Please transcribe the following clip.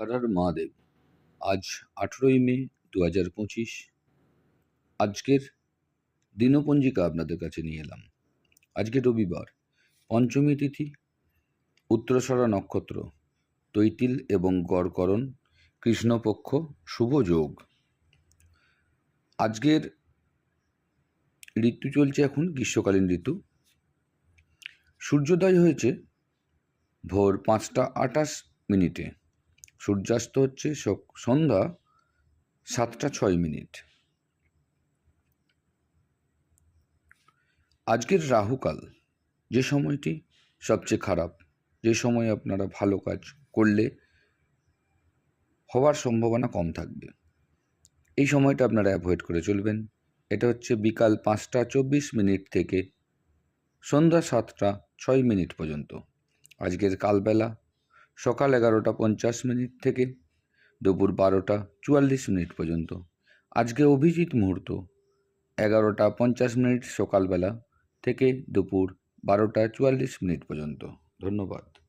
হর হর মহাদেব। আজ আঠেরোই মে দু হাজার পঁচিশ। আজকের দিনপঞ্জিকা আপনাদের কাছে নিয়ে এলাম। আজকে রবিবার, পঞ্চমী তিথি উত্তরসরা নক্ষত্র, তৈতিল এবং গড়করণ, কৃষ্ণপক্ষ, শুভ যোগ। আজকের ঋতু চলছে এখন গ্রীষ্মকালীন ঋতু। সূর্যোদয় হয়েছে ভোর পাঁচটা আটাশ মিনিটে। সূর্যাস্ত হচ্ছে সন্ধ্যা সাতটা ছয় মিনিট। আজকের রাহুকাল, যে সময়টি সবচেয়ে খারাপ, যে সময় আপনারা ভালো কাজ করলে হওয়ার সম্ভাবনা কম থাকবে। এই সময়টা আপনারা অ্যাভয়েড করে চলবেন। এটা হচ্ছে বিকাল পাঁচটা চব্বিশ মিনিট থেকে সন্ধ্যা সাতটা ছয় মিনিট পর্যন্ত। আজকের কালবেলা সকাল এগারোটা পঞ্চাশ মিনিট থেকে দুপুর বারোটা চুয়াল্লিশ মিনিট পর্যন্ত। আজকে অভিজিৎ মুহূর্ত, এগারোটা পঞ্চাশ মিনিট সকালবেলা থেকে দুপুর বারোটা চুয়াল্লিশ মিনিট পর্যন্ত। ধন্যবাদ।